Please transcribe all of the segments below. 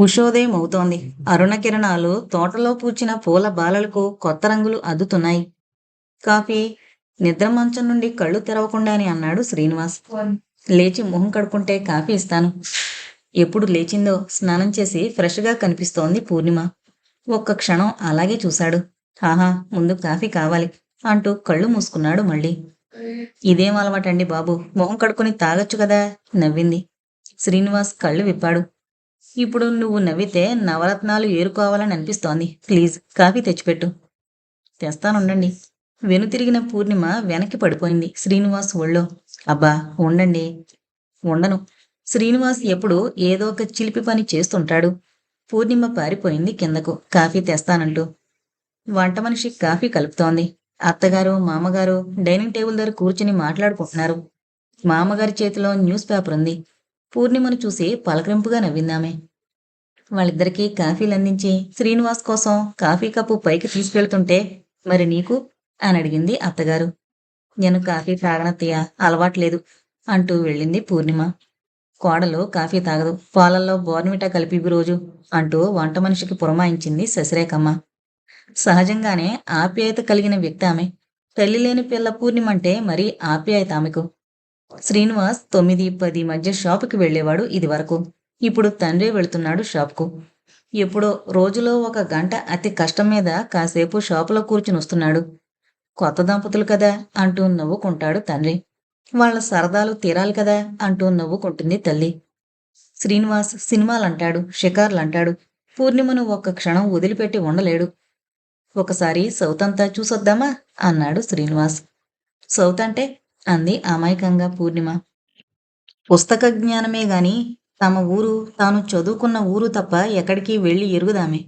ఉషోదయం అవుతోంది అరుణ కిరణాలు తోటలో పూచిన పూల బాలలకు కొత్త రంగులు అద్దుతున్నాయి. కాఫీ నిద్ర మంచం నుండి కళ్ళు తెరవకుండానే అన్నాడు శ్రీనివాస్. లేచి మొహం కడుక్కుంటే కాఫీ ఇస్తాను. ఎప్పుడు లేచిందో స్నానం చేసి ఫ్రెష్గా కనిపిస్తోంది పూర్ణిమ. ఒక్క క్షణం అలాగే చూశాడు. ఆహా ముందు కాఫీ కావాలి అంటూ కళ్ళు మూసుకున్నాడు మళ్ళీ. ఇదేం అలవాటండి బాబు మొహం కడుక్కొని తాగొచ్చు కదా? నవ్వింది. శ్రీనివాస్ కళ్ళు విప్పాడు. ఇప్పుడు నువ్వు నవ్వితే నవరత్నాలు ఏరుకోవాలని అనిపిస్తోంది. Please coffee తెచ్చిపెట్టు. తెస్తానుండండి. వెనుతిరిగిన పూర్ణిమ వెనక్కి పడిపోయింది. శ్రీనివాస్ ఒళ్ళో. అబ్బా ఉండండి. ఉండను. శ్రీనివాస్ ఎప్పుడు ఏదో ఒక చిలిపి పని చేస్తుంటాడు. పూర్ణిమ పారిపోయింది కిందకు. కాఫీ తెస్తానంటూ వంట మనిషి కాఫీ కలుపుతోంది. అత్తగారు మామగారు డైనింగ్ టేబుల్ దగ్గర కూర్చుని మాట్లాడుకుంటున్నారు. మామగారి చేతిలో న్యూస్ పేపర్ ఉంది పూర్ణిమను చూసి పలకరింపుగా నవ్విందామే. వాళ్ళిద్దరికీ కాఫీలు అందించి శ్రీనివాస్ కోసం కాఫీ కప్పు పైకి తీసుకెళ్తుంటే మరి నీకు? అని అడిగింది అత్తగారు. నేను కాఫీ తాగనత్తయ్య అలవాట్లేదు అంటూ వెళ్ళింది పూర్ణిమ. కోడలు కాఫీ తాగదు పాలల్లో బోర్నిమిటా కలిపి రోజు అంటూ వంట మనిషికి పురమాయించింది శశిరేఖమ్మ. సహజంగానే ఆప్యాయత కలిగిన వ్యక్తి ఆమె తల్లి లేని పిల్ల పూర్ణిమంటే మరీ ఆప్యాయత ఆమెకు. శ్రీనివాస్ తొమ్మిది పది మధ్య షాపుకి వెళ్ళేవాడు ఇది వరకు ఇప్పుడు తండ్రి వెళుతున్నాడు షాప్కు. ఎప్పుడో రోజులో ఒక గంట అతి కష్టం మీద కాసేపు షాపులో కూర్చుని వస్తున్నాడు. కొత్త దంపతులు కదా అంటూ నవ్వుకుంటాడు తండ్రి. వాళ్ళ సరదాలు తీరాలి కదా అంటూ నవ్వుకుంటుంది తల్లి. శ్రీనివాస్ సినిమాలంటాడు షికార్లంటాడు. పూర్ణిమను ఒక్క క్షణం వదిలిపెట్టి ఉండలేడు. ఒకసారి సౌత్ అంతా చూసొద్దామా? అన్నాడు శ్రీనివాస్. సౌత్ అంటే అంది అమాయకంగా పూర్ణిమ. పుస్తక జ్ఞానమే గాని తమ ఊరు తాను చదువుకున్న ఊరు తప్ప ఎక్కడికి వెళ్ళి ఎరుగుదామే.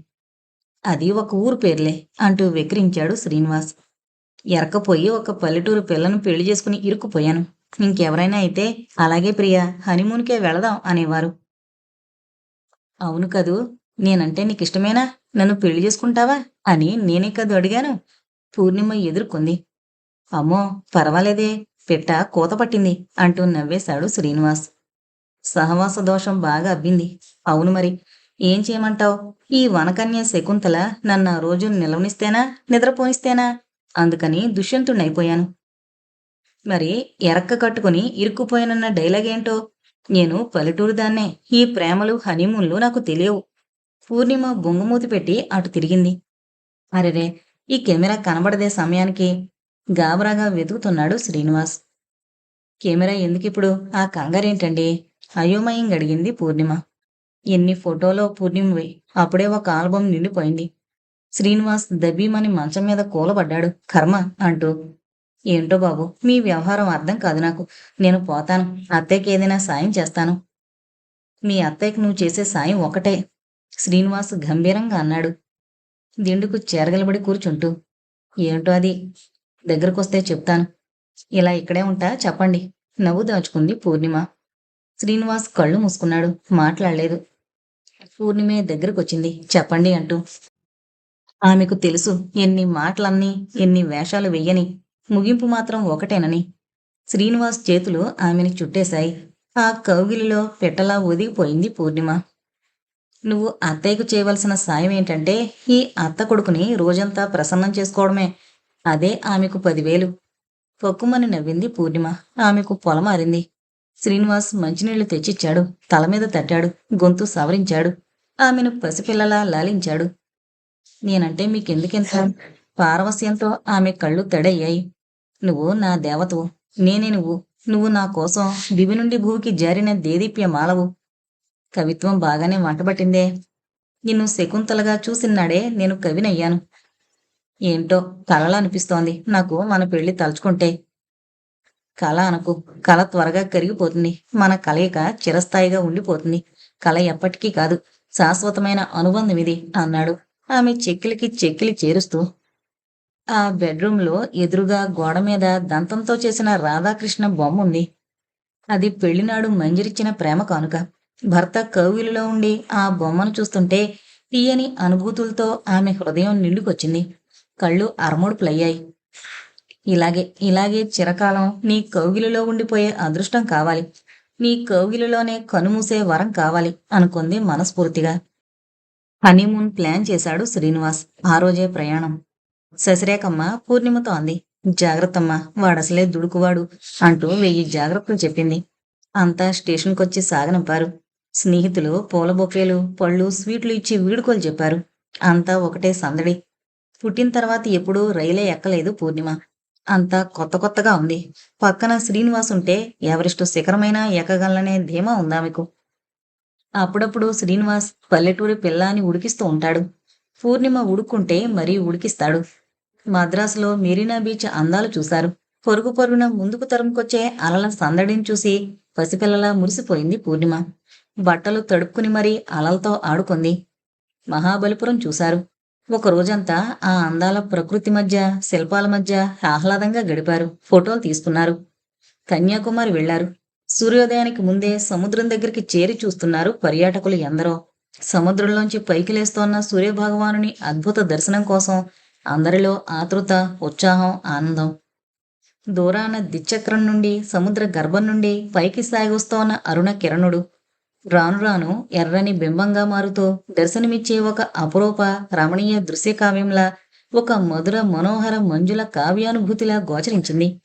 అది ఒక ఊరు పేర్లే అంటూ వెక్రించాడు శ్రీనివాస్. ఎరకపోయి ఒక పల్లెటూరు పిల్లను పెళ్ళి చేసుకుని ఇరుక్కుపోయాను. ఇంకెవరైనా అయితే అలాగే ప్రియ హనీమూన్కే వెళదాం అనేవారు. అవును కదూ నేనంటే నీకు ఇష్టమేనా నన్ను పెళ్ళి చేసుకుంటావా? అని నేనే కదూ అడిగాను. పూర్ణిమ ఎదుర్కొంది. అమ్మో పర్వాలేదే పిట్ట కూత పట్టింది అంటూ నవ్వేశాడు శ్రీనివాస్. సహవాస దోషం బాగా అబ్బింది. అవును మరి ఏం చేయమంటావు? ఈ వనకన్య శకుంతల నన్ను ఆ రోజు నిలవనిస్తేనా నిద్రపోనిస్తేనా? అందుకని దుష్యంతుణ్ణైపోయాను. మరి ఎరక్క కట్టుకుని ఇరుక్కుపోయానన్న డైలాగ్ ఏంటో? నేను పల్లెటూరు దాన్నే ఈ ప్రేమలు హనీమూన్లు నాకు తెలియవు. పూర్ణిమ బొంగుమూతి పెట్టి అటు తిరిగింది. అరెరే ఈ కెమెరా కనబడదే సమయానికి? గాబరాగా వెతుకుతున్నాడు శ్రీనివాస్. కెమెరా ఎందుకిప్పుడు? ఆ కంగారేంటండి? అయోమయంగా అడిగింది పూర్ణిమ. ఎన్ని ఫోటోలో పూర్ణిమవి? అప్పుడే ఒక ఆల్బం నిండిపోయింది. శ్రీనివాస్ దబీమని మంచం మీద కూలబడ్డాడు. కర్మ అంటూ. ఏంటో బాబు మీ వ్యవహారం అర్థం కాదు నాకు. నేను పోతాను. అత్తయ్యకి ఏదైనా సాయం చేస్తాను. మీ అత్తయ్యకి నువ్వు చేసే సాయం ఒకటే. శ్రీనివాస్ గంభీరంగా అన్నాడు. దిండుకు చేరగలబడి కూర్చుంటూ. ఏంటో అది? దగ్గరకొస్తే చెప్తాను. ఇలా ఇక్కడే ఉంటా చెప్పండి. నవ్వు దాచుకుంది పూర్ణిమ. శ్రీనివాస్ కళ్ళు మూసుకున్నాడు మాట్లాడలేదు. పూర్ణిమే దగ్గరకొచ్చింది చెప్పండి అంటూ. ఆమెకు తెలుసు ఎన్ని మాటలన్నీ ఎన్ని వేషాలు వెయ్యని. ముగింపు మాత్రం ఒకటేనని. శ్రీనివాస్ చేతులు ఆమెని చుట్టేశాయి. ఆ కౌగిలిలో పెట్టలా ఒదిగిపోయింది పూర్ణిమ. నువ్వు అత్తయ్యకు చేయవలసిన సాయం ఏంటంటే ఈ అత్త కొడుకుని రోజంతా ప్రసన్నం చేసుకోవడమే. అదే ఆమెకు పదివేలు. పొక్కుమని నవ్వింది పూర్ణిమ. ఆమెకు పొలమారింది శ్రీనివాస్ మంచినీళ్ళు తెచ్చిచ్చాడు. తల మీద తట్టాడు. గొంతు సవరించాడు. ఆమెను పసిపిల్లలా లాలించాడు. నేనంటే మీకెందుకెంత? పారవస్యంతో ఆమె కళ్ళు తడయ్యాయి. నువ్వు నా దేవతవు. నేనే నువ్వు. నువ్వు నా కోసం దివి నుండి భూమికి జారిన దేదీప్య మాలవు. కవిత్వం బాగానే వంటబట్టిందే. నిన్ను శకుంతలగా చూసినాడే నేను కవినయ్యాను. ఏంటో కలలా అనిపిస్తోంది నాకు మన పెళ్ళి తలుచుకుంటే. కళ అనకు. కళ త్వరగా కరిగిపోతుంది. మన కలయిక చిరస్థాయిగా ఉండిపోతుంది. కళ ఎప్పటికీ కాదు. శాశ్వతమైన అనుబంధం ఇది అన్నాడు. ఆమె చెక్కిలికి చెక్కిలి చేరుస్తూ. ఆ బెడ్రూమ్లో ఎదురుగా గోడ మీద దంతంతో చేసిన రాధాకృష్ణ బొమ్మ ఉంది. అది పెళ్ళినాడు మంజరిచ్చిన ప్రేమ కానుక. భర్త కౌగిలిలో ఉండి ఆ బొమ్మను చూస్తుంటే తీయని అనుభూతులతో ఆమె హృదయం నిండుకొచ్చింది. కళ్ళు అరముడుపులయ్యాయి. ఇలాగే ఇలాగే చిరకాలం నీ కౌగిలిలో ఉండిపోయే అదృష్టం కావాలి. నీ కౌగిలిలోనే కనుమూసే వరం కావాలి అనుకుంది మనస్ఫూర్తిగా. హనీమూన్ ప్లాన్ చేశాడు శ్రీనివాస్. ఆ రోజే ప్రయాణం. శశిరేఖమ్మ పూర్ణిమతో అంది జాగ్రత్తమ్మ వాడసలే దుడుకువాడు అంటూ వెయ్యి జాగ్రత్తలు చెప్పింది. అంతా స్టేషన్కొచ్చి సాగనంపారు. స్నేహితులు పూల బొకేలు పళ్ళు స్వీట్లు ఇచ్చి వీడుకోలు చెప్పారు. అంతా ఒకటే సందడి. పుట్టిన తర్వాత ఎప్పుడూ రైలే ఎక్కలేదు పూర్ణిమ. అంతా కొత్త కొత్తగా ఉంది. పక్కన శ్రీనివాస్ ఉంటే ఎవరెస్ట్ శిఖరమైనా ఎక్కగలనే ధీమా ఉందామెకు అప్పుడప్పుడు శ్రీనివాస్ పల్లెటూరి పిల్ల అని ఉడికిస్తూ ఉంటాడు. పూర్ణిమ ఉడుక్కుంటే మరీ ఉడికిస్తాడు. మద్రాసులో మెరీనా బీచ్ అందాలు చూశారు. పొరుగు పొరుగున ముందుకు తరుముకొచ్చే అలల సందడిని చూసి పసిపిల్లలా మురిసిపోయింది పూర్ణిమ. బట్టలు తడుపుకుని మరీ అలలతో ఆడుకుంది. మహాబలిపురం చూశారు. ఒక రోజంతా ఆ అందాల ప్రకృతి మధ్య శిల్పాల మధ్య ఆహ్లాదంగా గడిపారు. ఫోటోలు తీసుకున్నారు కన్యాకుమారి వెళ్ళారు సూర్యోదయానికి ముందే సముద్రం దగ్గరికి చేరి చూస్తున్నారు పర్యాటకులు ఎందరో. సముద్రంలోంచి పైకి లేస్తోన్న సూర్యభగవానుని అద్భుత దర్శనం కోసం అందరిలో ఆతృత ఉత్సాహం ఆనందం. దూరాన దిచ్చక్రం నుండి సముద్ర గర్భం నుండి పైకి సాగి వస్తోన్న అరుణ కిరణుడు రాను రాను ఎర్రని బింబంగా మారుతూ దర్శనమిచ్చే ఒక అపురూప రమణీయ దృశ్య కావ్యంలా ఒక మధుర మనోహర మంజుల కావ్యానుభూతిలా గోచరించింది.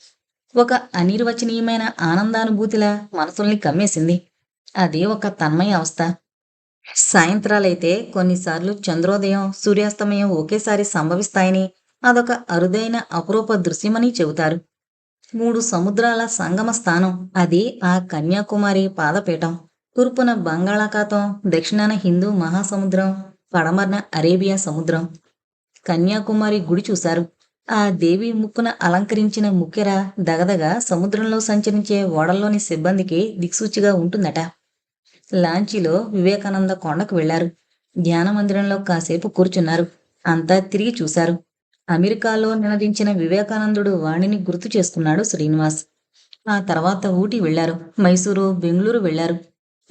ఒక అనిర్వచనీయమైన ఆనందానుభూతిలా మనసుల్ని కమ్మేసింది. అది ఒక తన్మయ అవస్థ. సాయంత్రాలైతే కొన్నిసార్లు చంద్రోదయం సూర్యాస్తమయం ఒకేసారి సంభవిస్తాయని అదొక అరుదైన అపురూప దృశ్యమని చెబుతారు. మూడు సముద్రాల సంగమ స్థానం అది ఆ కన్యాకుమారి పాదపీఠం. తూర్పున బంగాళాఖాతం దక్షిణాన హిందూ మహాసముద్రం పడమరన అరేబియా సముద్రం. కన్యాకుమారి గుడి చూశారు. ఆ దేవి ముక్కున అలంకరించిన ముక్కెర దగదగ సముద్రంలో సంచరించే ఓడల్లోని సిబ్బందికి దిక్సూచిగా ఉంటుందట. లాంచీలో వివేకానంద కొండకు వెళ్ళారు ధ్యాన మందిరంలో కాసేపు కూర్చున్నారు. అంతా తిరిగి చూశారు. అమెరికాలో నినదించిన వివేకానందుడు వాణిని గుర్తు చేసుకున్నాడు శ్రీనివాస్. ఆ తర్వాత ఊటీ వెళ్ళారు మైసూరు బెంగళూరు వెళ్ళారు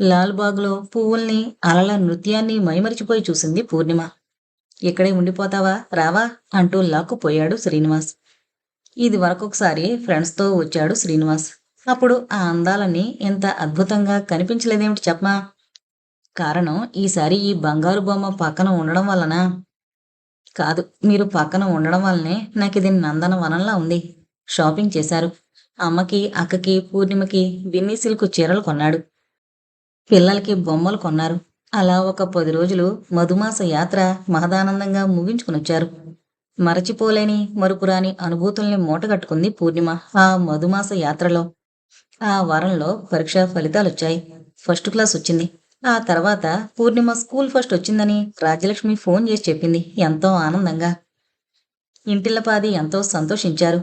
లాల్బాగ్లో పువ్వుల్ని అలల నృత్యాన్ని మైమరిచిపోయి చూసింది పూర్ణిమ. ఇక్కడే ఉండిపోతావా? రావా? అంటూ లాక్కుపోయాడు శ్రీనివాస్. ఇది వరకొకసారి ఫ్రెండ్స్తో వచ్చాడు శ్రీనివాస్. అప్పుడు ఆ అందాలని ఇంత అద్భుతంగా కనిపించలేదేమిటి చెప్పమా? కారణం ఈసారి ఈ బంగారు బొమ్మ పక్కన ఉండడం వలన. కాదు మీరు పక్కన ఉండడం వల్లనే నాకు ఇది నందన వనంలా ఉంది. షాపింగ్ చేశారు. అమ్మకి అక్కకి పూర్ణిమకి విన్నీ సిల్క్ చీరలు కొన్నాడు. పిల్లలకి బొమ్మలు కొన్నారు. అలా ఒక పది రోజులు మధుమాస యాత్ర మహదానందంగా ముగించుకునొచ్చారు. మరచిపోలేని మరుపురాని అనుభూతుల్ని మూటగట్టుకుంది పూర్ణిమ ఆ మధుమాస యాత్రలో. ఆ వారంలో పరీక్ష ఫలితాలొచ్చాయి. ఫస్ట్ క్లాస్ వచ్చింది. ఆ తర్వాత పూర్ణిమ స్కూల్ ఫస్ట్ వచ్చిందని రాజ్యలక్ష్మి ఫోన్ చేసి చెప్పింది. ఎంతో ఆనందంగా. ఇంటిల్లపాది ఎంతో సంతోషించారు.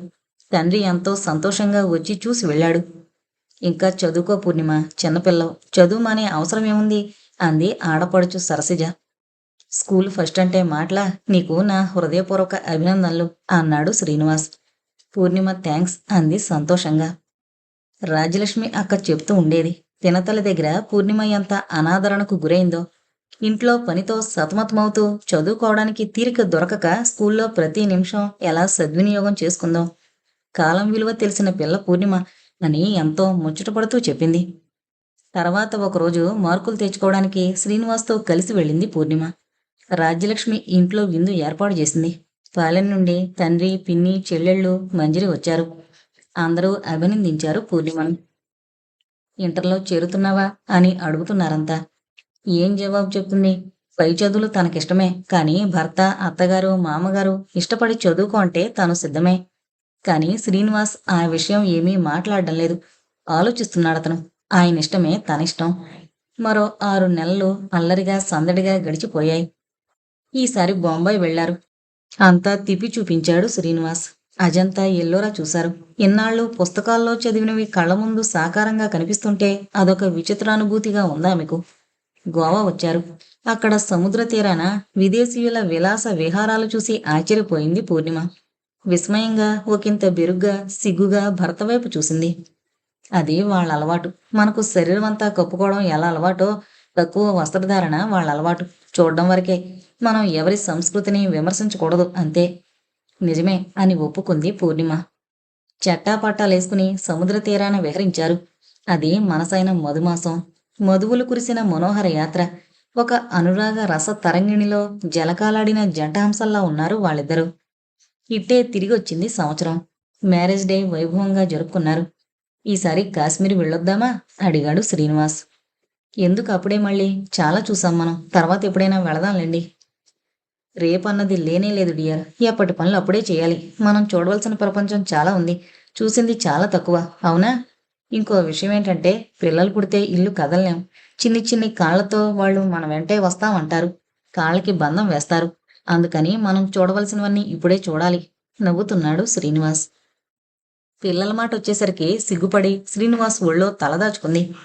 తండ్రి ఎంతో సంతోషంగా వచ్చి చూసి వెళ్ళాడు. ఇంకా చదువుకో పూర్ణిమ చిన్నపిల్లవు చదువు మానే అవసరం ఏముంది? అంది ఆడపడుచు సరసిజ. స్కూల్ ఫస్ట్ అంటే మాటలా? నీకు నా హృదయపూర్వక అభినందనలు అన్నాడు శ్రీనివాస్. పూర్ణిమ థ్యాంక్స్ అంది సంతోషంగా. రాజ్యలక్ష్మి అక్క చెప్తూ ఉండేది. తినతల దగ్గర పూర్ణిమ ఎంత అనాదరణకు గురైందో. ఇంట్లో పనితో సతమతమవుతూ చదువుకోవడానికి తీరిక దొరకక స్కూల్లో ప్రతి నిమిషం ఎలా సద్వినియోగం చేసుకుందో. కాలం విలువ తెలిసిన పిల్ల పూర్ణిమ అని ఎంతో ముచ్చటపడుతూ చెప్పింది. తర్వాత ఒకరోజు మార్కులు తెచ్చుకోవడానికి శ్రీనివాస్తో కలిసి వెళ్ళింది పూర్ణిమ. రాజ్యలక్ష్మి ఇంట్లో విందు ఏర్పాటు చేసింది. పాలెం నుండి తండ్రి పిన్ని చెల్లెళ్ళు మంజరి వచ్చారు. అందరూ అభినందించారు పూర్ణిమను. ఇంటర్లో చేరుతున్నావా అని అడుగుతున్నారంతా. ఏం జవాబు చెప్తుంది? పై చదువులు తనకిష్టమే కానీ భర్త అత్తగారు మామగారు ఇష్టపడి చదువుకో అంటే తను సిద్ధమే. కానీ శ్రీనివాస్ ఆ విషయం ఏమీ మాట్లాడడం లేదు. ఆలోచిస్తున్నాడు అతను. ఆయన ఇష్టమే తన ఇష్టం. మరో ఆరు నెలలు అల్లరిగా సందడిగా గడిచిపోయాయి. ఈసారి బొంబాయి వెళ్ళారు అంతా తిప్పి చూపించాడు శ్రీనివాస్. అజంతా ఎల్లోరా చూశారు. ఇన్నాళ్ళు పుస్తకాల్లో చదివినవి కళ్ళ ముందు సాకారంగా కనిపిస్తుంటే అదొక విచిత్రానుభూతిగా ఉందా మీకు? గోవా వచ్చారు. అక్కడ సముద్ర తీరాన విదేశీయుల విలాస విహారాలు చూసి ఆశ్చర్యపోయింది పూర్ణిమ. విస్మయంగా ఒకంత బెరుగ్గా సిగ్గుగా భర్త వైపు చూసింది. అది వాళ్ళ అలవాటు. మనకు శరీరం అంతా కప్పుకోవడం ఎలా అలవాటో తక్కువ వస్త్రధారణ వాళ్ళ అలవాటు. చూడడం వరకే. మనం ఎవరి సంస్కృతిని విమర్శించకూడదు అంతే. నిజమే అని ఒప్పుకుంది పూర్ణిమ. చట్టాపట్టాలేసుకుని సముద్ర తీరాన విహరించారు. అది మనసైన మధుమాసం. మధువులు కురిసిన మనోహర యాత్ర. ఒక అనురాగ రస తరంగిణిలో జలకాలాడిన జంటాంశంలా ఉన్నారు వాళ్ళిద్దరూ. ఇట్టే తిరిగి వచ్చింది సంవత్సరం. మ్యారేజ్ డే వైభవంగా జరుపుకున్నారు. ఈసారి కాశ్మీర్ వెళ్ళొద్దామా? అడిగాడు శ్రీనివాస్. ఎందుకు అప్పుడే మళ్ళీ? చాలా చూసాం మనం. తర్వాత ఎప్పుడైనా వెళదాంలేండి. రేపన్నది లేనే లేదు డియర్. ఎప్పటి పనులు అప్పుడే చేయాలి. మనం చూడవలసిన ప్రపంచం చాలా ఉంది. చూసింది చాలా తక్కువ. అవునా? ఇంకో విషయం ఏంటంటే పిల్లలు పుడితే ఇల్లు కదలలేం. చిన్ని చిన్ని కాళ్ళతో వాళ్ళు మన వెంటే వస్తామంటారు. కాళ్ళకి బంధం వేస్తారు. అందుకని మనం చూడవలసినవన్నీ ఇప్పుడే చూడాలి నవ్వుతున్నాడు శ్రీనివాస్. పిల్లల మాట వచ్చేసరికి సిగ్గుపడి శ్రీనివాస్ ఒళ్ళో తలదాచుకుంది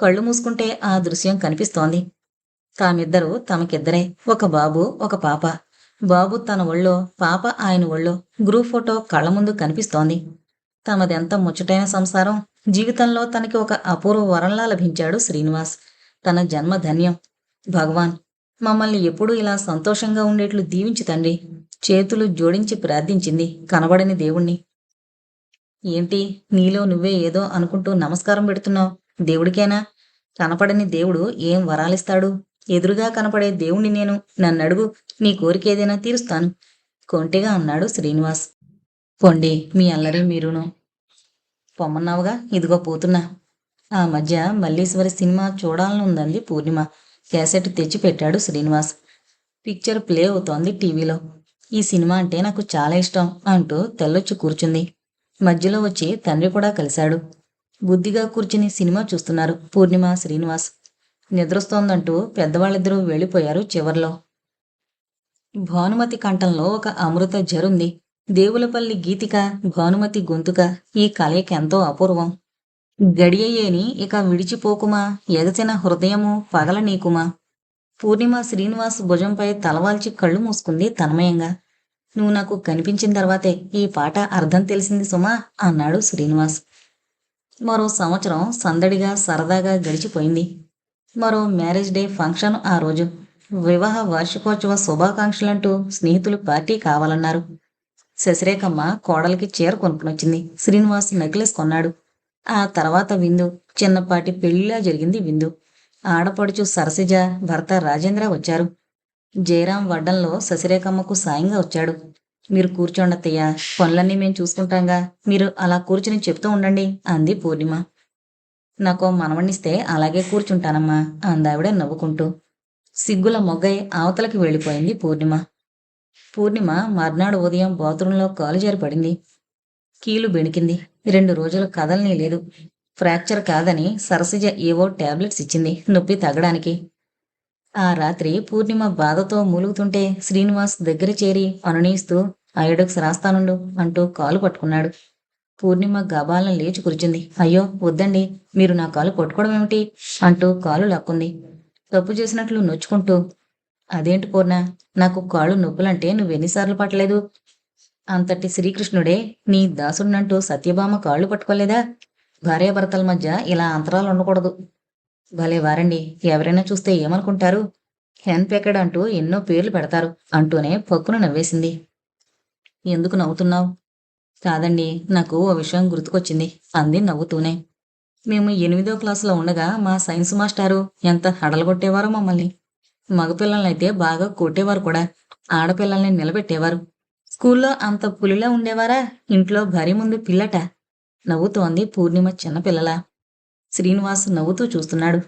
కళ్ళు మూసుకుంటే ఆ దృశ్యం కనిపిస్తోంది. తామిద్దరూ తమకిద్దరే ఒక బాబు ఒక పాప. బాబు తన ఒళ్ళో పాప ఆయన ఒళ్ళో గ్రూప్ ఫోటో కళ్ళ ముందు కనిపిస్తోంది. తమదెంత ముచ్చటైన సంసారం. జీవితంలో తనకి ఒక అపూర్వ వరంలా లభించాడు శ్రీనివాస్. తన జన్మ ధన్యం భగవాన్ మమ్మల్ని ఎప్పుడూ ఇలా సంతోషంగా ఉండేట్లు దీవించు తండ్రి. చేతులు జోడించి ప్రార్థించింది. కనబడని దేవుణ్ణి. ఏంటి? నీలో నువ్వే ఏదో అనుకుంటూ నమస్కారం పెడుతున్నావు. దేవుడికేనా? కనపడని దేవుడు ఏం వరాలిస్తాడు? ఎదురుగా కనపడే దేవుణ్ణి నేను. నన్నడుగు. నీ కోరిక ఏదైనా తీరుస్తాను. కొంటిగా అన్నాడు శ్రీనివాస్. పొండి మీ అల్లరి మీరును. పొమ్మన్నావుగా? ఇదిగో పోతున్నా. ఆ మధ్య మల్లీశ్వరి సినిమా చూడాలనుందంది పూర్ణిమ. క్యాసెట్ తెచ్చి పెట్టాడు శ్రీనివాస్. పిక్చర్ ప్లే అవుతోంది టీవీలో. ఈ సినిమా అంటే నాకు చాలా ఇష్టం అంటూ తెల్లొచ్చి కూర్చుంది. మధ్యలో వచ్చి తండ్రి కూడా కలిశాడు. బుద్ధిగా కూర్చుని సినిమా చూస్తున్నారు పూర్ణిమ శ్రీనివాస్. నిద్రొస్తోందంటూ పెద్దవాళ్ళిద్దరూ వెళ్ళిపోయారు చివర్లో. భానుమతి కంఠంలో ఒక అమృత జరుంది. దేవులపల్లి గీతిక భానుమతి గొంతుక ఈ కలయికెంతో అపూర్వం. గడియయ్యేని ఇక విడిచిపోకుమా? ఎగసిన హృదయము పగల నీకుమా పూర్ణిమ శ్రీనివాస్ భుజంపై తలవాల్చి కళ్ళు మూసుకుంది తన్మయంగా. నువ్వు నాకు కనిపించిన తర్వాతే ఈ పాట అర్థం తెలిసింది సుమా అన్నాడు శ్రీనివాస్. మరో సంవత్సరం సందడిగా సరదాగా గడిచిపోయింది. మరో మ్యారేజ్ డే ఫంక్షన్ ఆ రోజు. వివాహ వార్షికోత్సవ శుభాకాంక్షలంటూ స్నేహితులు పార్టీ కావాలన్నారు. శశిరేఖమ్మ కోడలికి చీర కొనుక్కునొచ్చింది. శ్రీనివాస్ నెక్లెస్ కొన్నాడు. ఆ తర్వాత విందు. చిన్నపాటి పెళ్ళిలా జరిగింది విందు. ఆడపడుచు సరసిజ భర్త రాజేంద్ర వచ్చారు. జయరాం వడ్డంలో శశిరేఖమ్మకు సాయంగా వచ్చాడు. మీరు కూర్చోండత్తయ్య పనులన్నీ మేము చూసుకుంటాంగా. మీరు అలా కూర్చుని చెప్తూ ఉండండి అంది పూర్ణిమ. నాకు మనవణ్ణిస్తే అలాగే కూర్చుంటానమ్మా అందావిడ నవ్వుకుంటూ. సిగ్గుల మొగ్గై అవతలకి వెళ్ళిపోయింది పూర్ణిమ. పూర్ణిమ మర్నాడు ఉదయం బాత్రూంలో కాలు జారిపడింది. కీలు బెణికింది. రెండు రోజులు కదలనీ లేదు. ఫ్రాక్చర్ కాదని సరసిజ ఏవో టాబ్లెట్స్ ఇచ్చింది నొప్పి తగ్గడానికి. ఆ రాత్రి పూర్ణిమ బాధతో మూలుగుతుంటే శ్రీనివాస్ దగ్గర చేరి అనునయిస్తూ అయోడక్స్ రాస్తానుండు అంటూ కాలు పట్టుకున్నాడు. పూర్ణిమ గబాలను లేచి కూర్చుంది. అయ్యో వద్దండి మీరు నా కాలు పట్టుకోవడం ఏమిటి? అంటూ కాలు లాక్కుంది. తప్పు చేసినట్లు నొచ్చుకుంటూ. అదేంటి పూర్ణ నాకు కాళ్ళు నొప్పులంటే నువ్వెన్నిసార్లు పట్టలేదు? అంతటి శ్రీకృష్ణుడే నీ దాసుడినంటూ సత్యభామ కాళ్ళు పట్టుకోలేదా? భార్యాభర్తల మధ్య ఇలా అంతరాలు ఉండకూడదు. భలే వారండి ఎవరైనా చూస్తే ఏమనుకుంటారు? హెన్ పెకెడ్ అంటూ ఎన్నో పేర్లు పెడతారు అంటూనే పక్కున నవ్వేసింది. ఎందుకు నవ్వుతున్నావు? కాదండి నాకు ఓ విషయం గుర్తుకొచ్చింది అంది నవ్వుతూనే. మేము ఎనిమిదో క్లాసులో ఉండగా మా సైన్స్ మాస్టారు ఎంత హడలగొట్టేవారో మమ్మల్ని. మగపిల్లలనైతే బాగా కొట్టేవారు కూడా ఆడపిల్లల్ని నిలబెట్టేవారు. స్కూల్లో అంత పులిలా ఉండేవారా? ఇంట్లో భరి ముందు పిల్లట. నవ్వుతోంది పూర్ణిమ చిన్నపిల్లలా శ్రీనివాస్ నవ్వుతూ చూస్తున్నాడు.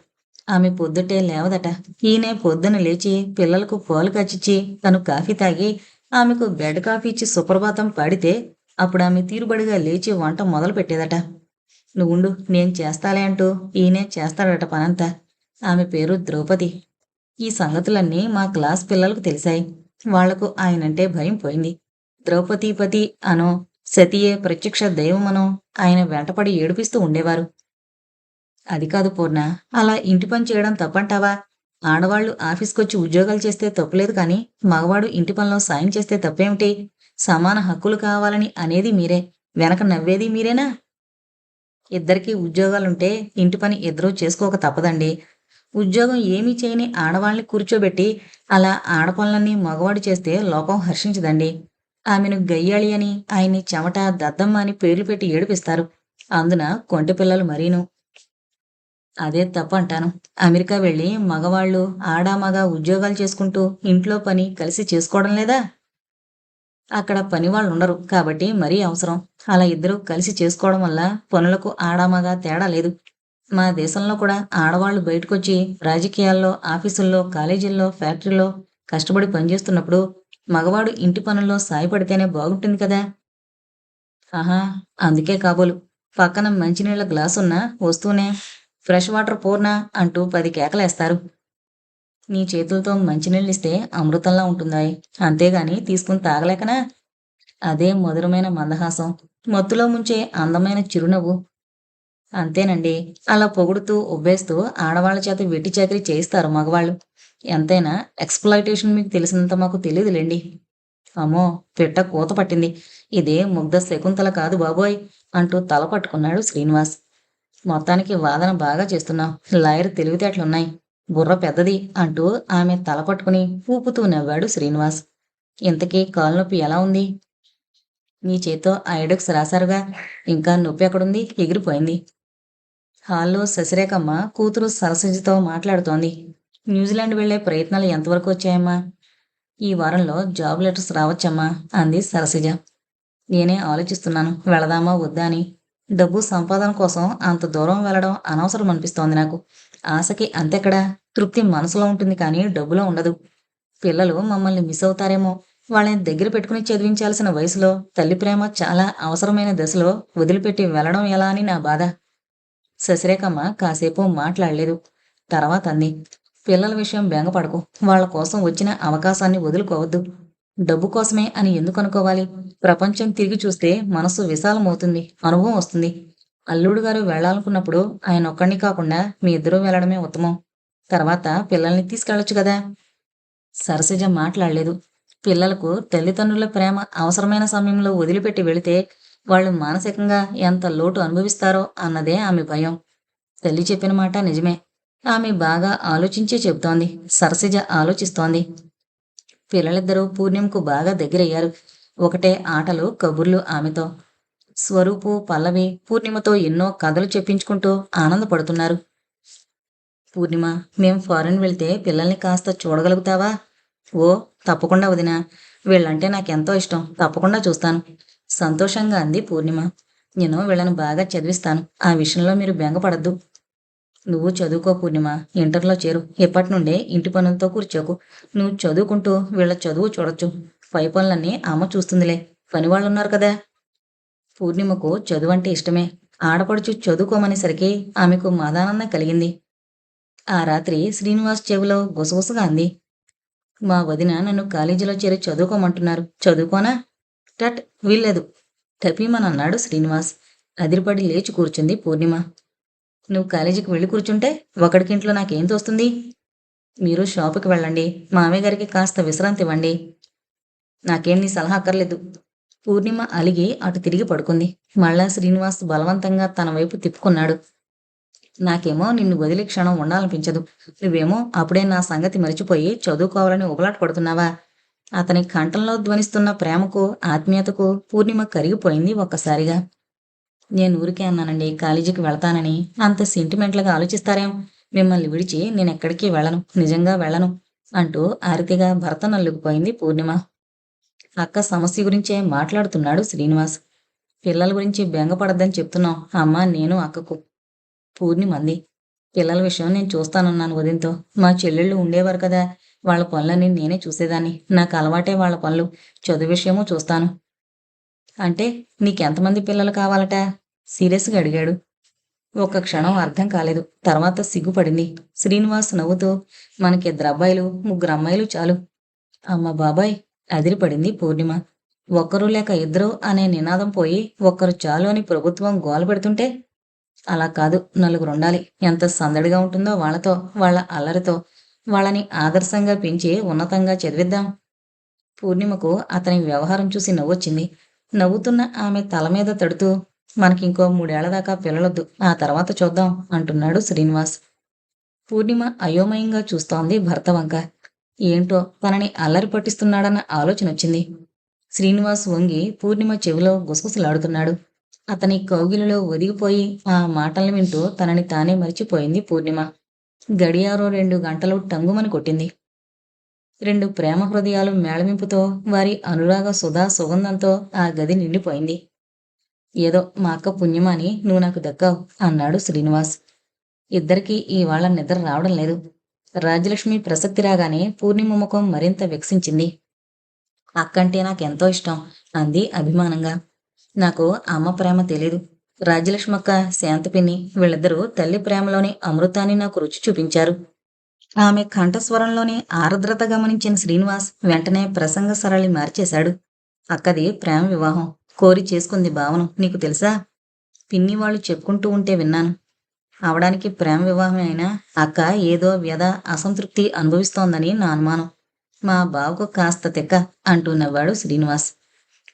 ఆమె పొద్దుటే లేవదట. ఈయనే పొద్దున లేచి పిల్లలకు పాలు కచ్చిచ్చి తను కాఫీ తాగి ఆమెకు బెడ్ కాఫీ ఇచ్చి సుప్రభాతం పాడితే అప్పుడు ఆమె తీరుబడిగా లేచి వంట మొదలు పెట్టేదట నువ్వుండు నేను చేస్తాలే అంటూ ఈయనే చేస్తాడట పనంతా. ఆమె పేరు ద్రౌపది. ఈ సంగతులన్నీ మా క్లాస్ పిల్లలకు తెలిసాయి. వాళ్ళకు ఆయనంటే భయం పోయింది. ద్రౌపదీపతి అనో సతియే ప్రత్యక్ష దైవమనో ఆయన వెంటపడి ఏడిపిస్తూ ఉండేవారు. అది కాదు పూర్ణ అలా ఇంటి పని చేయడం తప్పంటావా? ఆడవాళ్ళు ఆఫీస్కొచ్చి ఉద్యోగాలు చేస్తే తప్పులేదు కానీ మగవాడు ఇంటి పనిలో సాయం చేస్తే తప్పేమిటి? సమాన హక్కులు కావాలని అనేది మీరే వెనక నవ్వేది మీరేనా? ఇద్దరికీ ఉద్యోగాలుంటే ఇంటి పని ఇద్దరూ చేసుకోక తప్పదండి. ఉద్యోగం ఏమీ చేయని ఆడవాళ్ళని కూర్చోబెట్టి అలా ఆడపనులన్నీ మగవాడు చేస్తే లోకం హర్షించదండి. ఆమెను గయ్యాళి అని ఆయన్ని చెమట దద్దమ్మ అని పేర్లు పెట్టి ఏడిపిస్తారు. అందున కొంటి పిల్లలు మరీను. అదే తప్ప అంటాను. అమెరికా వెళ్ళి మగవాళ్ళు ఆడామగా ఉద్యోగాలు చేసుకుంటూ ఇంట్లో పని కలిసి చేసుకోవడం లేదా? అక్కడ పని వాళ్ళు ఉండరు కాబట్టి మరీ అవసరం. అలా ఇద్దరూ కలిసి చేసుకోవడం వల్ల పనులకు ఆడామగా తేడా లేదు. మా దేశంలో కూడా ఆడవాళ్ళు బయటకొచ్చి రాజకీయాల్లో ఆఫీసుల్లో కాలేజీల్లో ఫ్యాక్టరీలో కష్టపడి పనిచేస్తున్నప్పుడు మగవాడు ఇంటి పనుల్లో సాయపడితేనే బాగుంటుంది కదా. ఆహా అందుకే కాబోలు. పక్కన మంచినీళ్ళ గ్లాసున్నా వస్తూనే ఫ్రెష్ వాటర్ పూర్ణ అంటూ పది కేకలేస్తారు. నీ చేతులతో మంచినీళ్ళు ఇస్తే అమృతంలా ఉంటుందాయి. అంతేగాని తీసుకుని తాగలేకనా? అదే మధురమైన మందహాసం. మత్తులో ముంచే అందమైన చిరునవ్వు. అంతేనండి. అలా పొగుడుతూ ఉబ్బేస్తూ ఆడవాళ్ళ చేత వెట్టి చాకరీ చేయిస్తారు మగవాళ్ళు. ఎంతైనా ఎక్స్ప్లాయిటేషన్ మీకు తెలిసినంత మాకు తెలియదులేండి. అమ్మో పిట్ట కూత పట్టింది. ఇదే ముగ్ధ శకుంతల కాదు బాబోయ్ అంటూ తల పట్టుకున్నాడు శ్రీనివాస్. మొత్తానికి వాదన బాగా చేస్తున్నావు. లాయర్ తెలివితేటలున్నాయి. బుర్ర పెద్దది అంటూ ఆమె తల పట్టుకుని ఊపుతూ నవ్వాడు శ్రీనివాస్. ఇంతకీ కాలు నొప్పి ఎలా ఉంది? నీ చేత్తో ఐడక్స్ రాశారుగా. ఇంకా నొప్పి ఎక్కడుంది? ఎగిరిపోయింది. హాల్లో శశిరేఖమ్మ కూతురు సరస్వతితో మాట్లాడుతోంది. న్యూజిలాండ్ వెళ్ళే ప్రయత్నాలు ఎంతవరకు వచ్చాయమ్మా? ఈ వారంలో జాబ్ లెటర్స్ రావచ్చమ్మా? అంది సరసిజ. నేనే ఆలోచిస్తున్నాను. వెళదామా వద్దా అని. డబ్బు సంపాదన కోసం అంత దూరం వెళ్ళడం అనవసరం అనిపిస్తోంది నాకు. ఆశకి అంతెక్కడా? తృప్తి మనసులో ఉంటుంది కానీ డబ్బులో ఉండదు. పిల్లలు మమ్మల్ని మిస్ అవుతారేమో. వాళ్ళని దగ్గర పెట్టుకుని చదివించాల్సిన వయసులో తల్లి ప్రేమ చాలా అవసరమైన దశలో వదిలిపెట్టి వెళ్ళడం ఎలా అని నా బాధ. శశిరేఖమ్మ కాసేపు మాట్లాడలేదు. తర్వాత అంది. పిల్లల విషయం బెంగపడకు. వాళ్ళ కోసం వచ్చిన అవకాశాన్ని వదులుకోవద్దు. డబ్బు కోసమే అని ఎందుకు అనుకోవాలి? ప్రపంచం తిరిగి చూస్తే మనసు విశాలమవుతుంది అనుభవం వస్తుంది. అల్లుడు గారు వెళ్ళాలనుకున్నప్పుడు ఆయన ఒక్కడిని కాకుండా మీ ఇద్దరూ వెళ్ళడమే ఉత్తమం. తర్వాత పిల్లల్ని తీసుకెళ్ళొచ్చు కదా? సరసజ మాట్లాడలేదు. పిల్లలకు తల్లిదండ్రుల ప్రేమ అవసరమైన సమయంలో వదిలిపెట్టి వెళితే వాళ్ళు మానసికంగా ఎంత లోటు అనుభవిస్తారో అన్నదే ఆమె భయం. తల్లి చెప్పిన మాట నిజమే. ఆమె బాగా ఆలోచించే చెబుతోంది. సరసిజ ఆలోచిస్తోంది. పిల్లలిద్దరూ పూర్ణింకు బాగా దగ్గరయ్యారు. ఒకటే ఆటలు కబుర్లు ఆమెతో. స్వరూపు పల్లవి పూర్ణిమతో ఎన్నో కథలు చెప్పించుకుంటూ ఆనందపడుతున్నారు. పూర్ణిమ మేం ఫారెన్ వెళ్తే పిల్లల్ని కాస్త చూడగలుగుతావా? ఓ తప్పకుండా వదినా. వీళ్ళంటే నాకెంతో ఇష్టం. తప్పకుండా చూస్తాను. సంతోషంగా అంది పూర్ణిమ. నేను వీళ్ళని బాగా చదివిస్తాను. ఆ విషయంలో మీరు బెంగపడద్దు. నువ్వు చదువుకో పూర్ణిమ ఇంటర్లో చేరు. ఎప్పటి నుండే ఇంటి పనులతో కూర్చోకు. నువ్వు చదువుకుంటూ వీళ్ళ చదువు చూడొచ్చు. పై పనులన్నీ అమ్మ చూస్తుందిలే. పని వాళ్ళు ఉన్నారు కదా. పూర్ణిమకు చదువు అంటే ఇష్టమే. ఆడపడుచు చదువుకోమనేసరికి ఆమెకు మాదానందం కలిగింది. ఆ రాత్రి శ్రీనివాస్ చెవిలో గుసగుసగా అంది. మా వదిన నన్ను కాలేజీలో చేరి చదువుకోమంటున్నారు. చదువుకోనా? టట్ వీల్లేదు. టపీమనన్నాడు శ్రీనివాస్. అదిరిపడి లేచి కూర్చుంది పూర్ణిమ. నువ్వు కాలేజీకి వెళ్ళి కూర్చుంటే ఒకడికింట్లో నాకేం తోస్తుంది? మీరు షాపుకి వెళ్ళండి మామయ్య గారికి కాస్త విశ్రాంతి ఇవ్వండి. నాకేం నీ సలహా అక్కర్లేదు. పూర్ణిమ అలిగి అటు తిరిగి పడుకుంది. మళ్ళా శ్రీనివాస్ బలవంతంగా తన వైపు తిప్పుకున్నాడు. నాకేమో నిన్ను వదిలి క్షణం ఉండాలనిపించదు. నువ్వేమో అప్పుడే నా సంగతి మరిచిపోయి చదువుకోవాలని ఉబలాట పడుతున్నావా? అతని కంఠంలో ధ్వనిస్తున్న ప్రేమకు ఆత్మీయతకు పూర్ణిమ కరిగిపోయింది ఒక్కసారిగా. నేను ఊరికే అన్నానండి కాలేజీకి వెళ్తానని. అంత సెంటిమెంట్లుగా ఆలోచిస్తారేం? మిమ్మల్ని విడిచి నేను ఎక్కడికి వెళ్ళను నిజంగా వెళ్ళను అంటూ ఆరితిగా భర్త నల్లుకుపోయింది పూర్ణిమ. అక్క సమస్య గురించే మాట్లాడుతున్నాడు శ్రీనివాస్. పిల్లల గురించి బెంగపడద్దని చెప్తున్నాం అమ్మ నేను అక్కకు. పూర్ణిమంది పిల్లల విషయం నేను చూస్తానన్నాను ఉదయంతో మా చెల్లెళ్ళు ఉండేవారు కదా వాళ్ళ పనులన్నీ నేనే చూసేదాన్ని. నాకు అలవాటే వాళ్ళ పనులు. చదువు విషయమూ చూస్తాను. అంటే నీకెంతమంది పిల్లలు కావాలట? సీరియస్గా అడిగాడు. ఒక్క క్షణం అర్థం కాలేదు. తర్వాత సిగ్గుపడింది. శ్రీనివాస్ నవ్వుతూ మనకిద్దరు అబ్బాయిలు ముగ్గురు అమ్మాయిలు చాలు. అమ్మ బాబాయ్ అదిరిపడింది పూర్ణిమ. ఒక్కరు లేక ఇద్దరు అనే నినాదం పోయి ఒక్కరు చాలు అని ప్రభుత్వం గోల పెడుతుంటే? అలా కాదు. నలుగురు ఉండాలి. ఎంత సందడిగా ఉంటుందో వాళ్ళతో వాళ్ళ అల్లరితో వాళ్ళని ఆదర్శంగా పెంచి ఉన్నతంగా చదివిద్దాం. పూర్ణిమకు అతని వ్యవహారం చూసి నవ్వొచ్చింది. నవ్వుతున్న ఆమె తల మీద తడుతూ మనకింకో మూడేళ్ళ దాకా పిల్లలొద్దు ఆ తర్వాత చూద్దాం అంటున్నాడు శ్రీనివాస్. పూర్ణిమ అయోమయంగా చూస్తోంది భర్త వంక. ఏంటో తనని అల్లరి పట్టిస్తున్నాడన్న ఆలోచన వచ్చింది శ్రీనివాస్ వంగి పూర్ణిమ చెవిలో గుసగుసలాడుతున్నాడు. అతని కౌగిలిలో ఒదిగిపోయి ఆ మాటల్ని వింటూ తనని తానే మరిచిపోయింది పూర్ణిమ. గడియారం రెండు గంటలు టంగుమని కొట్టింది. రెండు ప్రేమ హృదయాలు మేళమింపుతో వారి అనురాగ సుధా సుగంధంతో ఆ గది నిండిపోయింది. ఏదో మా అక్క పుణ్యమాని నువ్వు నాకు దక్కావు అన్నాడు శ్రీనివాస్. ఇద్దరికీ ఇవాళ నిద్ర రావడం లేదు. రాజలక్ష్మి ప్రసక్తి రాగానే పూర్ణిమ ముఖం మరింత వికసించింది. అక్కంటే నాకెంతో ఇష్టం అంది అభిమానంగా. నాకు అమ్మ ప్రేమ తెలీదు. రాజ్యలక్ష్మి అక్క వీళ్ళిద్దరూ తల్లి ప్రేమలోని అమృతాన్ని నాకు రుచి చూపించారు. ఆమె కంఠస్వరంలోని ఆర్ద్రత గమనించిన శ్రీనివాస్ వెంటనే ప్రసంగ సరళి మార్చేశాడు. అక్కది ప్రేమ వివాహం. కోరి చేసుకుంది భావనం. నీకు తెలుసా? పిన్ని వాళ్ళు చెప్పుకుంటూ ఉంటే విన్నాను. అవడానికి ప్రేమ వివాహం అయినా అక్క ఏదో వ్యధ అసంతృప్తి అనుభవిస్తోందని నా అనుమానం. మా బావకు కాస్త తెక్క అంటూ నవ్వాడు శ్రీనివాస్.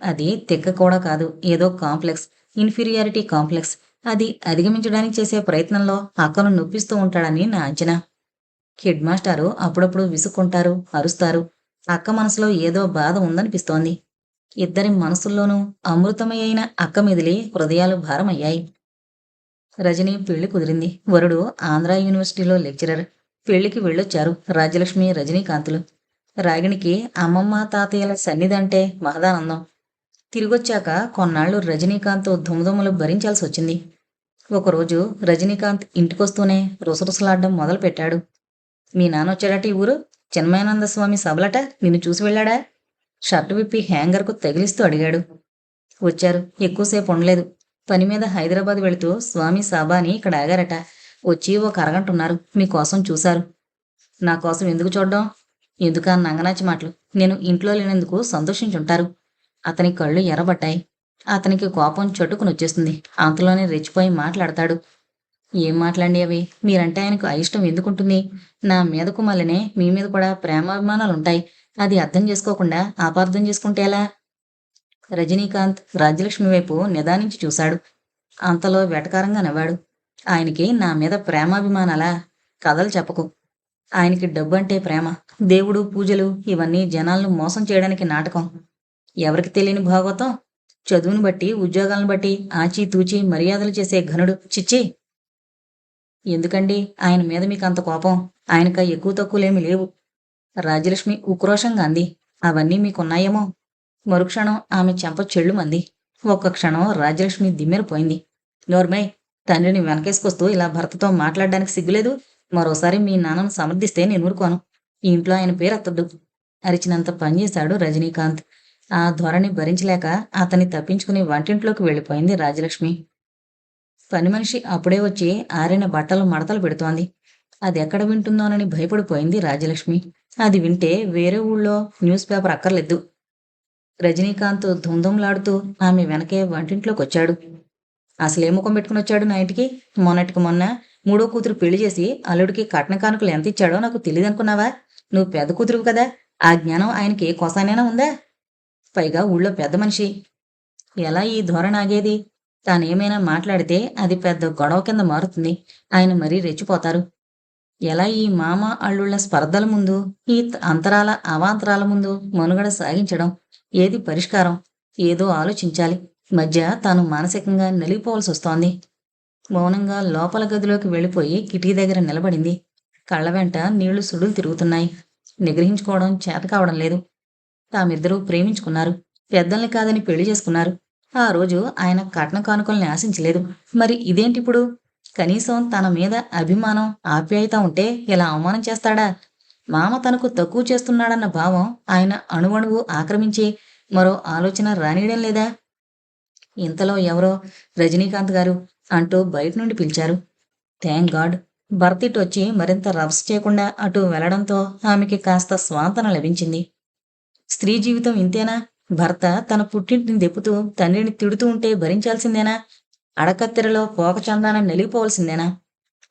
అది తెక్క కూడా కాదు. ఏదో కాంప్లెక్స్. Inferiority complex. అది అధిగమించడానికి చేసే ప్రయత్నంలో అక్కను నొప్పిస్తూ ఉంటాడని నా అంచనా. హెడ్ మాస్టారు అప్పుడప్పుడు విసుక్కుంటారు అరుస్తారు. అక్క మనసులో ఏదో బాధ ఉందనిపిస్తోంది. ఇద్దరి మనసుల్లోనూ అమృతమయైన అక్క మెదిలి హృదయాలు భారమయ్యాయి. రజని పెళ్ళి కుదిరింది. వరుడు ఆంధ్ర యూనివర్సిటీలో లెక్చరర్. పెళ్ళికి వెళ్ళొచ్చారు రాజ్యలక్ష్మి రజనీకాంతులు. రాగిణికి అమ్మమ్మ తాతయ్యల సన్నిధంటే మహదానందం. తిరిగొచ్చాక కొన్నాళ్ళు రజనీకాంత్ దుమదుమలు భరించాల్సి వచ్చింది ఒకరోజు రజనీకాంత్ ఇంటికొస్తూనే రుసరుసలాడ్డం మొదలుపెట్టాడు. మీ నాన్న వచ్చాడట ఈ ఊరు? చిన్మయానంద స్వామి సభలట? నిన్ను చూసి వెళ్ళాడా? షర్టు విప్పి హ్యాంగర్కు తగిలిస్తూ అడిగాడు. వచ్చారు. ఎక్కువసేపు ఉండలేదు. పని మీద హైదరాబాద్ వెళుతూ స్వామి సాబాని ఇక్కడ ఆగారట. వచ్చి ఒక అరగంట ఉన్నారు. మీకోసం చూశారు. నా కోసం ఎందుకు చూడడం? ఎందుకా నంగనాచి మాటలు? నేను ఇంట్లో లేనందుకు సంతోషించుంటారు. అతని కళ్ళు ఎర్రబట్టాయి అతనికి కోపం చట్టుకుని వచ్చేస్తుంది అంతలోనే రెచ్చిపోయి మాట్లాడతాడు. ఏం మాట్లాడి అవి? మీరంటే ఆయనకు అయిష్టం ఎందుకుంటుంది? నా మీదకు మళ్ళీనే మీ మీద కూడా ప్రేమాభిమానాలు ఉంటాయి అది అర్థం చేసుకోకుండా అపార్థం చేసుకుంటే ఎలా? రజనీకాంత్ రాజ్యలక్ష్మి వైపు నిదానించి చూశాడు. అంతలో వెటకారంగా నవ్వాడు. ఆయనకి నా మీద ప్రేమాభిమానాలా? కథలు చెప్పకు. ఆయనకి డబ్బు అంటే ప్రేమ. దేవుడు పూజలు ఇవన్నీ జనాలను మోసం చేయడానికి నాటకం. ఎవరికి తెలియని భాగవతం? చదువుని బట్టి ఉద్యోగాలను బట్టి ఆచితూచి మర్యాదలు చేసే ఘనుడు. చిచ్చి! ఎందుకండి? ఆయన మీద మీకు అంత కోపం? ఆయనక ఎక్కువ తక్కువలేమి లేవు. రాజ్యలక్ష్మి ఉక్రోషంగా అంది అవన్నీ మీకున్నాయేమో? మరుక్షణం ఆమె చెంప చెళ్ళుమంది. ఒక్క క్షణం రాజ్యలక్ష్మి దిమ్మెరపోయింది నోర్మై తండ్రిని వెనకేసుకొస్తూ ఇలా భర్తతో మాట్లాడడానికి సిగ్గులేదు. మరోసారి మీ నాన్నను సమర్థిస్తే నేను ఊరుకోను. ఈ ఇంట్లో ఆయన పేరు ఎత్తద్దు అరిచినంత పనిచేశాడు రజనీకాంత్. ఆ ధోరణి భరించలేక అతన్ని తప్పించుకుని వంటింట్లోకి వెళ్ళిపోయింది రాజలక్ష్మి పని మనిషి అప్పుడే వచ్చి ఆరిన బట్టలు మడతలు పెడుతోంది. అది ఎక్కడ వింటుందోనని భయపడిపోయింది రాజలక్ష్మి. అది వింటే వేరే ఊళ్ళో న్యూస్ పేపర్ అక్కర్లేదు. రజనీకాంత్ ధుమ్ధుమ్లాడుతూ ఆమె వెనకే వంటింట్లోకి వచ్చాడు అసలే ముఖం పెట్టుకుని వచ్చాడు నా ఇంటికి? మొన్నటికి మొన్న మూడో కూతురు పెళ్ళి చేసి అల్లుడికి కట్న కానుకలు ఎంత ఇచ్చాడో నాకు తెలియదు అనుకున్నావా నువ్వు పెద్ద కూతురు కదా. ఆ జ్ఞానం ఆయనకి ఏ కోసానైనా ఉందా? పైగా ఊళ్ళో పెద్ద మనిషి. ఎలా ఈ ధోరణి ఆగేది? తాను ఏమైనా మాట్లాడితే అది పెద్ద గొడవ కింద మారుతుంది. ఆయన మరీ రెచ్చిపోతారు. ఎలా ఈ మామ అల్లుళ్ళ స్పర్ధల ముందు ఈ అంతరాల అవాంతరాల ముందు మనుగడ సాగించడం? ఏది పరిష్కారం? ఏదో ఆలోచించాలి. మధ్య తాను మానసికంగా నలిగిపోవలసి వస్తోంది. మౌనంగా లోపల గదిలోకి వెళ్ళిపోయి కిటికీ దగ్గర నిలబడింది. కళ్ళ వెంట నీళ్ళు సుడులు తిరుగుతున్నాయి. నిగ్రహించుకోవడం చేత కావడం లేదు. తామిద్దరూ ప్రేమించుకున్నారు. పెద్దల్ని కాదని పెళ్ళి చేసుకున్నారు. ఆ రోజు ఆయన కట్న కానుకల్ని ఆశించలేదు. మరి ఇదేంటిప్పుడు? కనీసం తన మీద అభిమానం ఆప్యాయత ఉంటే ఇలా అవమానం చేస్తాడా? మామ తనకు తక్కువ చేస్తున్నాడన్న భావం ఆయన అణువణువు ఆక్రమించి మరో ఆలోచన రానియడం లేదా? ఇంతలో ఎవరో రజనీకాంత్ గారు అంటూ బయట నుండి పిలిచారు. Thank God. భర్త ఇటు వచ్చి మరింత రవ్స్ చేయకుండా అటు వెళ్ళడంతో ఆమెకి కాస్త స్వాంతన లభించింది. స్త్రీ జీవితం ఇంతేనా? భర్త తన పుట్టింటిని దెప్పుతూ తండ్రిని తిడుతూ ఉంటే భరించాల్సిందేనా? అడకత్తెరలో పోక చందాన నలిగిపోవలసిందేనా?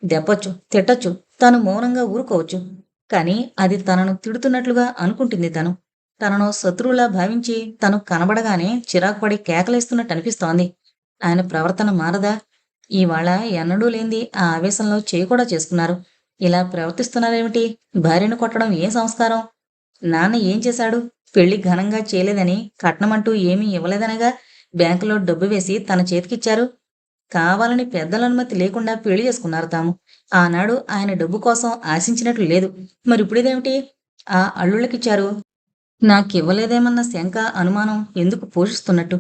దెప్పొచ్చు తిట్టొచ్చు తను మౌనంగా ఊరుకోవచ్చు. కానీ అది తనను తిడుతున్నట్లుగా అనుకుంటుంది తను. తనను శత్రువులా భావించి తను కనబడగానే చిరాకు పడి కేకలేస్తున్నట్టు అనిపిస్తోంది. ఆయన ప్రవర్తన మారదా? ఇవాళ ఎన్నడూ లేంది ఆ ఆవేశంలో చేయి కూడా చేసుకున్నారు. ఇలా ప్రవర్తిస్తున్నారేమిటి? భార్యను కొట్టడం ఏం సంస్కారం? నాన్న ఏం చేశాడు? పెళ్ళి ఘనంగా చేయలేదని కట్నమంటూ ఏమీ ఇవ్వలేదనగా బ్యాంకులో డబ్బు వేసి తన చేతికిచ్చారు. కావాలని పెద్దల అనుమతి లేకుండా పెళ్ళి చేసుకున్నారు తాము. ఆనాడు ఆయన డబ్బు కోసం ఆశించినట్లు లేదు. మరి ఇప్పుడిదేమిటి ఆ అల్లుళ్ళకిచ్చారు. నాకివ్వలేదేమన్న శంక అనుమానం ఎందుకు పోషిస్తున్నట్టు?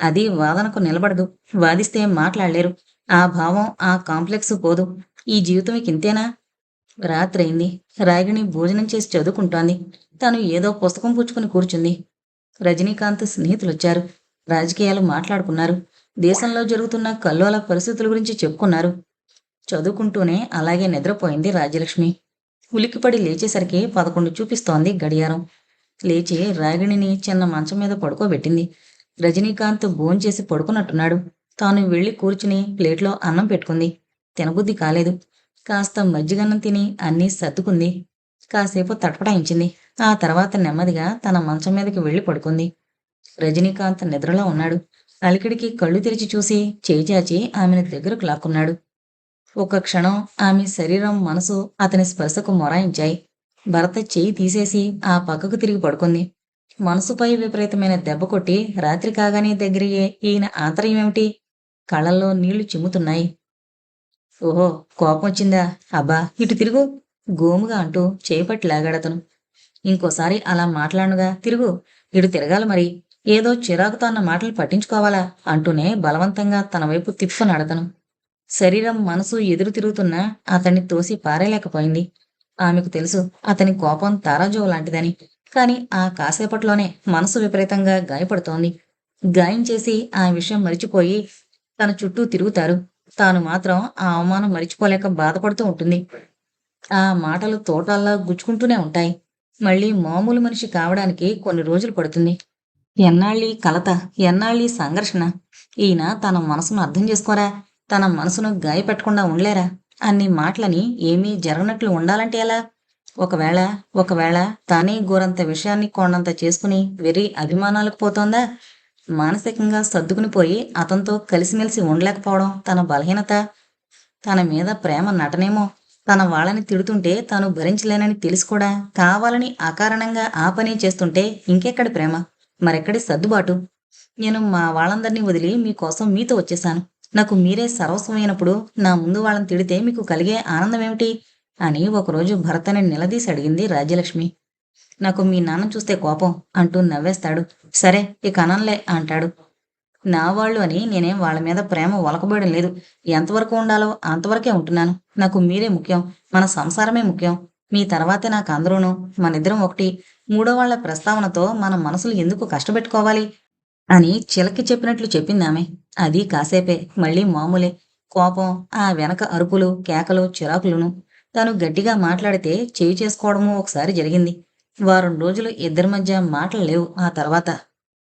అది వాదనకు నిలబడదు. వాదిస్తే మాట్లాడలేరు. ఆ భావం ఆ కాంప్లెక్స్ పోదు. ఈ జీవితం ఇక ఇంతేనా రాత్రైంది రాగిణి భోజనం చేసి చదువుకుంటోంది. తను ఏదో పుస్తకం పుచ్చుకుని కూర్చుంది. రజనీకాంత్ స్నేహితులొచ్చారు. రాజకీయాలు మాట్లాడుకున్నారు. దేశంలో జరుగుతున్న కల్లోల పరిస్థితుల గురించి చెప్పుకున్నారు. చదువుకుంటూనే అలాగే నిద్రపోయింది రాజ్యలక్ష్మి. ఉలిక్కిపడి లేచేసరికి పదకొండు చూపిస్తోంది గడియారం. లేచి రాగిణిని చిన్న మంచం మీద పడుకోబెట్టింది. రజనీకాంత్ భోంచేసి పడుకున్నట్టున్నాడు. తాను వెళ్ళి కూర్చుని ప్లేట్లో అన్నం పెట్టుకుంది. తినబుద్ధి కాలేదు. కాస్త మజ్జిగన్నం తిని అన్నీ సర్దుకుంది. కాసేపు తటపటాయించింది ఆ తర్వాత నెమ్మదిగా తన మంచం మీదకి వెళ్ళి పడుకుంది. రజనీకాంత్ నిద్రలో ఉన్నాడు. అలికిడికి కళ్ళు తెరిచి చూసి చేయి చాచి ఆమెను దగ్గరకు లాక్కున్నాడు. ఒక క్షణం ఆమె శరీరం మనసు అతని స్పర్శకు మొరాయించాయి. భర్త చేయి తీసేసి ఆ పక్కకు తిరిగి పడుకుంది. మనసుపై విపరీతమైన దెబ్బ కొట్టి రాత్రి కాగానే దగ్గరయ్యే ఈయన ఆంతర్యమేమిటి? కళ్ళల్లో నీళ్ళు చిమ్ముతున్నాయి. ఓహో కోపం వచ్చిందా? అబ్బా ఇటు తిరుగు గోముగా అంటూ చేపట్టి లాగాడతను ఇంకోసారి అలా మాట్లాడనుగా. తిరుగు. ఇటు తిరగాల మరి. ఏదో చిరాకుతో అన్న మాటలు పట్టించుకోవాలా? అంటూనే బలవంతంగా తన వైపు తిప్పుకున్నాడతను శరీరం మనసు ఎదురు తిరుగుతున్నా అతన్ని తోసి పారేయలేకపోయింది. ఆమెకు తెలుసు అతని కోపం తారాజో లాంటిదని. కాని ఆ కాసేపట్లోనే మనసు విపరీతంగా గాయపడుతోంది. గాయం చేసి ఆ విషయం మరిచిపోయి తన చుట్టూ తిరుగుతారు. తాను మాత్రం ఆ అవమానం మరిచిపోలేక బాధపడుతూ ఉంటుంది. ఆ మాటలు తోటల్లా గుచ్చుకుంటూనే ఉంటాయి. మళ్ళీ మామూలు మనిషి కావడానికి కొన్ని రోజులు పడుతుంది. ఎన్నాళ్ళీ కలత ఎన్నాళ్ళీ సంఘర్షణ. ఈయన తన మనసును అర్థం చేసుకోరా? తన మనసును గాయపెట్టకుండా ఉండలేరా? అన్ని మాటలని ఏమీ జరగనట్లు ఉండాలంటే ఎలా? ఒకవేళ ఒకవేళ తానే గోరంత విషయాన్ని కొండంత చేసుకుని వెర్రి అభిమానాలకు పోతోందా? మానసికంగా సర్దుకుని పోయి అతనితో కలిసిమెలిసి ఉండలేకపోవడం తన బలహీనత? తన మీద ప్రేమ నటనేమో? తన వాళ్ళని తిడుతుంటే తాను భరించలేనని తెలుసుకోడా? కూడా కావాలని అకారణంగా ఆ పని చేస్తుంటే ఇంకెక్కడి ప్రేమ? మరెక్కడి సర్దుబాటు? నేను మా వాళ్ళందరినీ వదిలి మీకోసం మీతో వచ్చేశాను. నాకు మీరే సర్వస్వమైనప్పుడు నా ముందు వాళ్ళని తిడితే మీకు కలిగే ఆనందం ఏమిటి అని ఒకరోజు భరతని నిలదీసి అడిగింది రాజ్యలక్ష్మి. నాకు మీ నాన్న చూస్తే కోపం అంటూ నవ్వేస్తాడు. సరే ఇక అనంలే అంటాడు. నా వాళ్ళు అని నేనేం వాళ్ళ మీద ప్రేమ ఒలకబోయడం లేదు. ఎంతవరకు ఉండాలో అంతవరకే ఉంటున్నాను. నాకు మీరే ముఖ్యం. మన సంసారమే ముఖ్యం. మీ తర్వాతే నాకు అందరూను. మనిద్దరం ఒకటి. మూడో వాళ్ళ ప్రస్తావనతో మన మనసులు ఎందుకు కష్టపెట్టుకోవాలి? అని చిలకి చెప్పినట్లు చెప్పింది ఆమె. అది కాసేపే. మళ్ళీ మామూలే. కోపం ఆ వెనక అరుపులు కేకలు చిరాకులును. తను గట్టిగా మాట్లాడితే చేయి చేసుకోవడము ఒకసారి జరిగింది. వారం రోజులు ఇద్దరి మధ్య మాటలు లేవు ఆ తర్వాత.